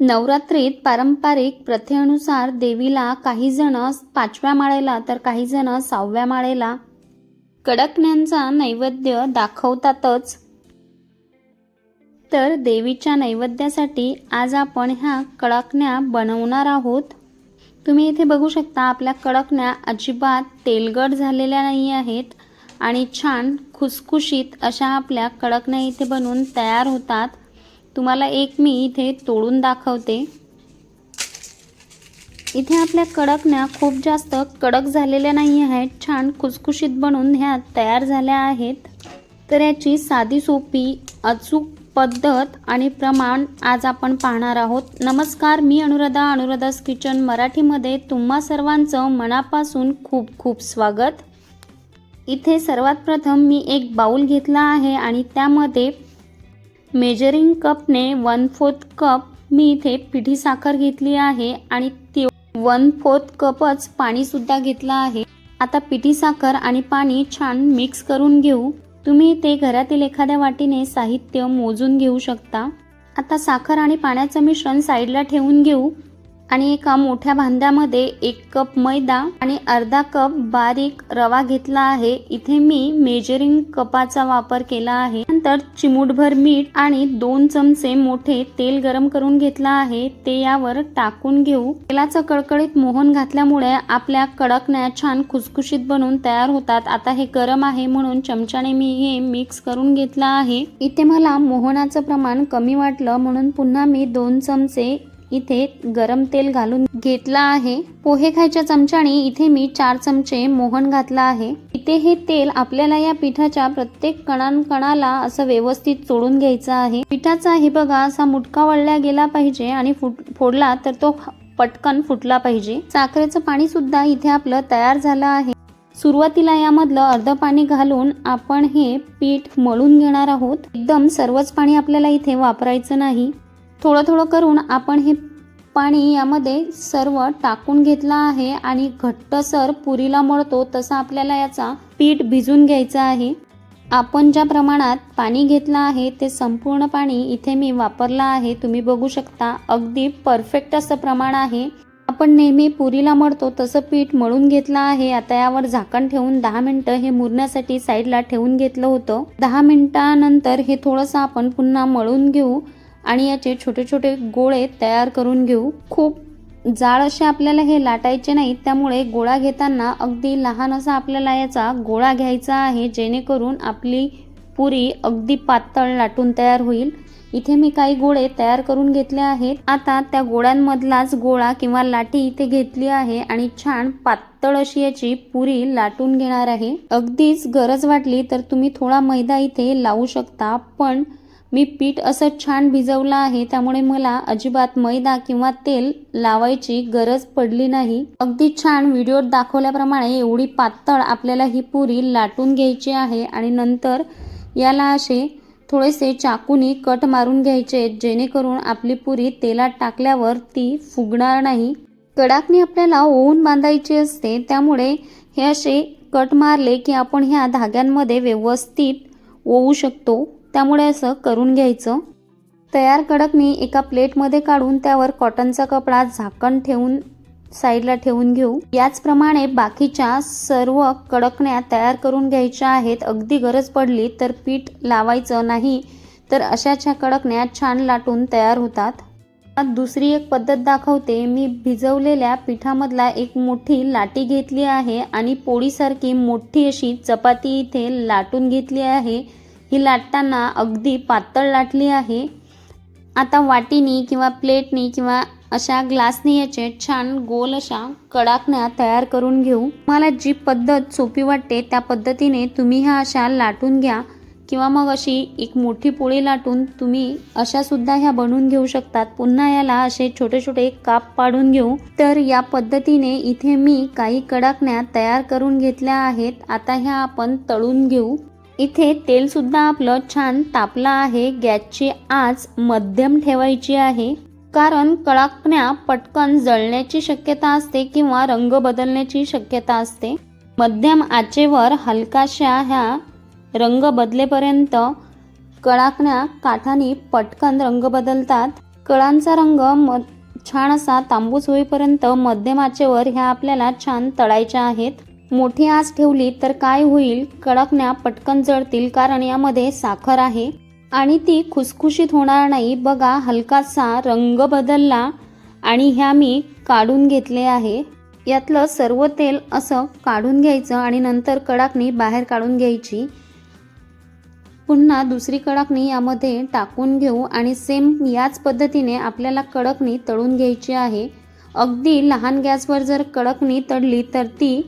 नवरात्रीत पारंपरिक प्रथेनुसार देवीला काही जण पाचव्या माळेला तर काही जण सहाव्या माळेला. कडकण्यांचा नैवेद्य दाखवतातच. तर देवीच्या नैवेद्यासाठी आज आपण ह्या कडकण्या बनवणार आहोत. तुम्ही इथे बघू शकता आपल्या कडकण्या अजिबात तेलगट झालेल्या नाही आहेत आणि छान खुसखुशीत अशा आपल्या कडकण्या इथे बनवून तयार होतात. तुम्हाला एक मी इथे तोडून दाखवते. इथे आपल्या कडकण्या खूप जास्त कडक झालेल्या नाही आहेत. छान खुसखुशीत बनून ह्या तयार झाल्या आहेत. तर याची साधी सोपी अचूक पद्धत आणि प्रमाण आज आपण पाहणार आहोत. नमस्कार मी अनुराधा अनुराधास किचन मराठीमध्ये तुम्हा सर्वांचं मनापासून खूप खूप स्वागत. इथे सर्वात प्रथम मी एक बाऊल घेतला आहे आणि त्यामध्ये मेजरिंग कपने वन फोर्थ कप मी इथे पिठी साखर घेतली आहे आणि ती वन फोर्थ कपच पाणीसुद्धा घेतलं आहे. आता पिठी साखर आणि पाणी छान मिक्स करून घेऊ. तुम्ही ते घरातील एखाद्या वाटीने साहित्य मोजून घेऊ शकता. आता साखर आणि पाण्याचं मिश्रण साईडला ठेवून घेऊ. आणि एका मोठ्या भांड्यामध्ये एक कप मैदा आणि अर्धा कप बारीक रवा घेतला आहे. इथे मी मेजरिंग कपाचा वापर केला आहे. त्यानंतर चिमूटभर मीठ आणि दोन चमचे मोठे तेल गरम करून घेतला आहे. ते यावर टाकून घेऊ. तेलाचं कडकडीत मोहन घातल्यामुळे आपल्या कडकण्या छान खुसखुशीत बनून तयार होतात. आता हे गरम आहे म्हणून चमच्याने मी हे मिक्स करून घेतलं आहे. इथे मला मोहनाचं प्रमाण कमी वाटलं म्हणून पुन्हा मी दोन चमचे इथे गरम तेल घालून घेतला आहे. पोहे खायच्या चमच्याने इथे मी चार चमचे मोहन घातला आहे. इथे हे तेल आपल्याला या पिठाच्या प्रत्येक कणांकणाला असं व्यवस्थित चोळून घ्यायचं आहे. पिठाचा हे बघा असा मुटका वळला गेला पाहिजे आणि फुट फोडला तर तो पटकन फुटला पाहिजे. साखरेचं पाणी सुद्धा इथे आपलं तयार झालं आहे. सुरुवातीला यामधलं अर्ध पाणी घालून आपण हे पीठ मळून घेणार आहोत. एकदम सर्वच पाणी आपल्याला इथे वापरायचं नाही. थोडं थोडं करून आपण हे पाणी यामध्ये सर्व टाकून घेतलं आहे आणि घट्टसर पुरीला मळतो तसा आपल्याला याचा पीठ भिजून घ्यायचं आहे. आपण ज्या प्रमाणात पाणी घेतलं आहे ते संपूर्ण पाणी इथे मी वापरलं आहे. तुम्ही बघू शकता अगदी परफेक्ट असं प्रमाण आहे. आपण नेहमी पुरीला मळतो तसं पीठ मळून घेतलं आहे. आता यावर झाकण ठेवून दहा मिनटं हे मुरण्यासाठी साईडला ठेवून घेतलं होतं. दहा मिनिटानंतर हे थोडंसं आपण पुन्हा मळून घेऊ. आणि याचे छोटे छोटे गोळे तयार करून घेऊ. खूप जाड असे आपल्याला हे लाटायचे नाहीत त्यामुळे गोळा घेताना अगदी लहान असा आपल्याला याचा गोळा घ्यायचा आहे जेणेकरून आपली पुरी अगदी पातळ लाटून तयार होईल. इथे मी काही गोळे तयार करून घेतले आहेत. आता त्या गोळ्यांमधलाच गोळा किंवा लाटी इथे घेतली आहे आणि छान पातळ अशी याची पुरी लाटून घेणार आहे. अगदीच गरज वाटली तर तुम्ही थोडा मैदा इथे लावू शकता पण मी पीठ असं छान भिजवलं आहे त्यामुळे मला अजिबात मैदा किंवा तेल लावायची गरज पडली नाही. अगदी छान व्हिडिओत दाखवल्याप्रमाणे एवढी पातळ आपल्याला ही पुरी लाटून घ्यायची आहे आणि नंतर याला असे थोडेसे चाकूनी कट मारून घ्यायचे जेणेकरून आपली पुरी तेलात टाकल्यावर ती फुगणार नाही. कडाकणी आपल्याला ओवून बांधायची असते त्यामुळे हे असे कट मारले की आपण ह्या धाग्यांमध्ये व्यवस्थित ओवू शकतो. त्यामुळे असं करून घ्यायचं. तयार कडक मी एका प्लेटमध्ये काढून त्यावर कॉटनचा कपडा झाकण ठेवून साईडला ठेवून घेऊ. याचप्रमाणे बाकीच्या सर्व कडकण्या तयार करून घ्यायच्या आहेत. अगदी गरज पडली तर पीठ लावायचं नाही तर अशाच्या कडकण्या छान लाटून तयार होतात. दुसरी एक पद्धत दाखवते. मी भिजवलेल्या पिठामधला एक मोठी लाटी घेतली आहे आणि पोळीसारखी मोठी अशी चपाती इथे लाटून घेतली आहे. ही लाटताना अगदी पातळ लाटली आहे. आता वाटीनी किंवा प्लेटनी किंवा अशा ग्लासनी याचे छान गोल अशा कडाकण्या तयार करून घेऊ. मला जी पद्धत सोपी वाटते त्या पद्धतीने तुम्ही ह्या अशा लाटून घ्या किंवा मग अशी एक मोठी पोळी लाटून तुम्ही अशा सुद्धा ह्या बनवून घेऊ शकतात. पुन्हा याला असे छोटे छोटे काप पाडून घेऊ. तर या पद्धतीने इथे मी काही कडाकण्या तयार करून घेतल्या आहेत. आता ह्या आपण तळून घेऊ. इथे तेल सुद्धा आपलं छान तापलं आहे. गॅसची आच मध्यम ठेवायची आहे. कारण कळाकण्या पटकन जळण्याची शक्यता असते किंवा रंग बदलण्याची शक्यता असते. मध्यम आचेवर हलकाशा ह्या रंग बदलेपर्यंत कडाकण्या काठाने पटकन रंग बदलतात. कळांचा रंग म छान असा तांबूस होईपर्यंत मध्यम आचेवर ह्या आपल्याला छान तळायच्या आहेत. मोठी आस ठेवली तर काय होईल? कडकण्या पटकन जळतील कारण यामध्ये साखर आहे. आणि ती खुसखुशीत होणार नाही. बघा हलकासा रंग बदलला आणि ह्या मी काढून घेतले आहे. यातलं सर्व तेल असं काढून घ्यायचं आणि नंतर कडाकणी बाहेर काढून घ्यायची. पुन्हा दुसरी कडाकणी यामध्ये टाकून घेऊ आणि सेम याच पद्धतीने आपल्याला कडकणी तळून घ्यायची आहे. अगदी लहान गॅसवर जर कडकणी तळली तर ती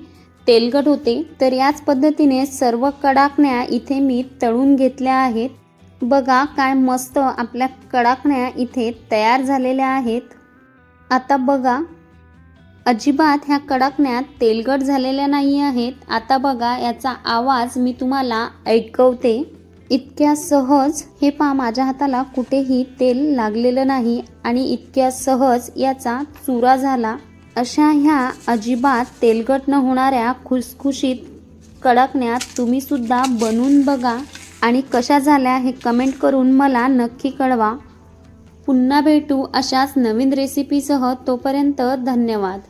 तेलकट होते तर याच पद्धतीने सर्व कडाकण्या इथे मी तळून घेतल्या आहेत. बघा काय मस्त आपल्या कडाकण्या इथे तयार झालेल्या आहेत. आता बघा अजिबात ह्या कडाकण्या तेलकट झालेल्या नाही आहेत. आता बघा याचा आवाज मी तुम्हाला ऐकवते. इतक्या सहज हे पा माझ्या हाताला कुठेही तेल लागलेलं नाही आणि इतक्या सहज याचा चुरा झाला. अशा ह्या अजिबात तेलकट न होणाऱ्या खुसखुशीत कडकण्यात तुम्हीसुद्धा बनून बनवून बघा आणि कशा झाल्या हे कमेंट करून मला नक्की कळवा. पुन्हा भेटू अशाच नवीन रेसिपीसह तोपर्यंत धन्यवाद.